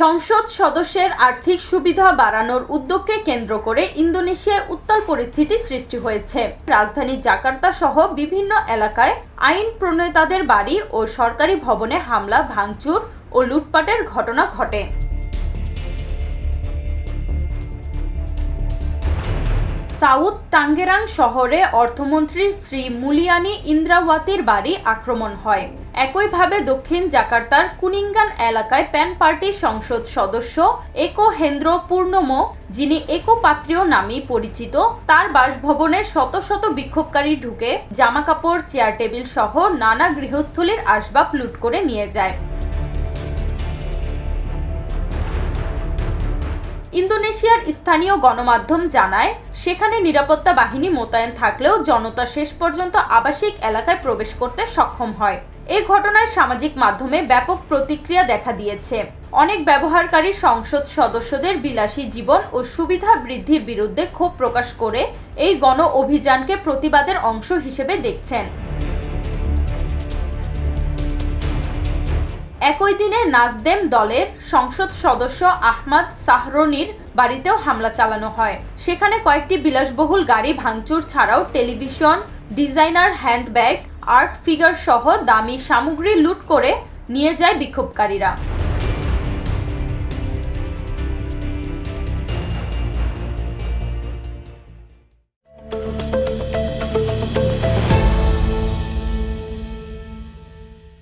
সংসদ সদস্যের আর্থিক সুবিধা বাড়ানোর উদ্যোগকে কেন্দ্র করে ইন্দোনেশিয়ায় উত্তাল পরিস্থিতি সৃষ্টি হয়েছে। রাজধানী জাকার্তা সহ বিভিন্ন এলাকায় আইন প্রণেতাদের বাড়ি ও সরকারি ভবনে হামলা, ভাঙচুর ও লুটপাটের ঘটনা ঘটে। সাউথ টাঙ্গেরাং শহরে অর্থমন্ত্রী শ্রী মুলিয়ানি ইন্দ্রাওয়াতির বাড়ি আক্রমণ হয়। একইভাবে দক্ষিণ জাকার্তার কুনিঙ্গান এলাকায় প্যান পার্টির সংসদ সদস্য একো হেন্দ্র পূর্ণমো, যিনি একো পাত্রীয় নামেই পরিচিত, তার বাসভবনে শত শত বিক্ষোভকারী ঢুকে জামাকাপড়, চেয়ার টেবিল সহ নানা গৃহস্থলীর আসবাব লুট করে নিয়ে যায়। ইন্দোনেশিয়ার স্থানীয় গণমাধ্যম জানায়, সেখানে নিরাপত্তা বাহিনী মোতায়েন থাকলেও জনতা শেষ পর্যন্ত আবাসিক এলাকায় প্রবেশ করতে সক্ষম হয়। এই ঘটনায় সামাজিক মাধ্যমে ব্যাপক প্রতিক্রিয়া দেখা দিয়েছে। অনেক ব্যবহারকারী সংসদ সদস্যদের বিলাসী জীবন ও সুবিধা বৃদ্ধির বিরুদ্ধে ক্ষোভ প্রকাশ করে এই গণ অভিযানকে প্রতিবাদের অংশ হিসেবে দেখছেন। একই দিনে নাজদেম দলের সংসদ সদস্য আহমদ সাহরনির বাড়িতেও হামলা চালানো হয়। সেখানে কয়েকটি বিলাসবহুল গাড়ি ভাঙচুর ছাড়াও television, designer handbag, art figure সহ দামি সামগ্রী লুট করে নিয়ে যায় বিক্ষোভকারীরা।